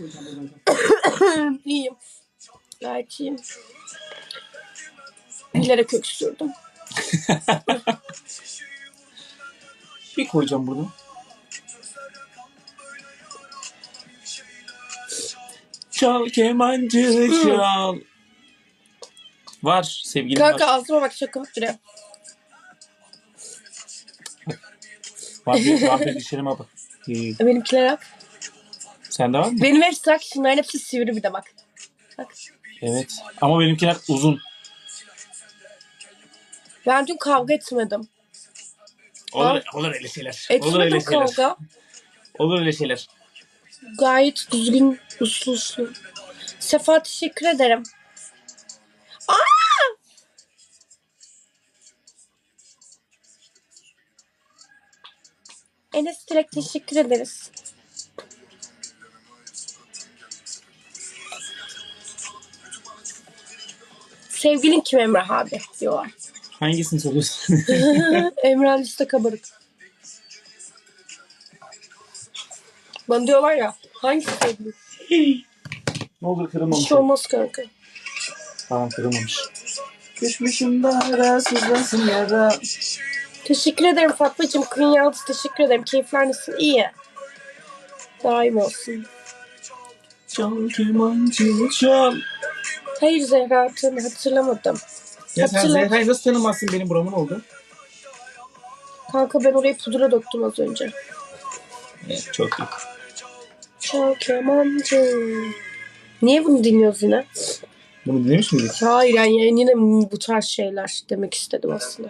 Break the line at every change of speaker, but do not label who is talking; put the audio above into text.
iyiyim. Gayet iyiyim. Bilerek öksürdüm.
Bir koyacağım burada. Çal kemancı çal. Var sevgilim
Kanka
var.
ağzıma bak şakalık duruyor.
Var bir vampir dişlerime bak. İyi.
Benimkiler bak.
Sende var mı?
Benim hepsi bak. Şunların hepsi sivri bir de bak. Bak.
Evet. Ama benimkiler uzun.
Ben dün kavga etmedim.
Olur, olur öyle şeyler. olur öyle
Etmedim
şeyler.
kavga.
Olur öyle şeyler.
Gayet düzgün, uslu uslu. Sefa teşekkür ederim. Aa! Enes Dilek teşekkür ederiz. Sevgilin kim Emrah abi diyorlar.
Hangisini soruyorsun?
Emrah liste kabarık. Bana diyorlar ya hangisi sevgilin?
ne olur kırılmamış.
şey olmaz kanka.
Tamam kırılmamış. Düşmüşüm da sızlasın yara.
Teşekkür ederim Fatmacığım. Queen Yıldız teşekkür ederim. Keyifler nasıl? İyi. Daim olsun.
Çal kemancı çal.
Hayır Zehra Hatun hatırlamadım.
Ya sen
Hatırla.
Zehra'yı nasıl tanımazsın benim buramın oldu?
Kanka ben oraya pudra döktüm az önce.
Evet çok iyi.
Çal kemancı. Niye bunu dinliyoruz yine?
Bunu dinlemiş miydik?
Hayır yani yine bu tarz şeyler demek istedim aslında.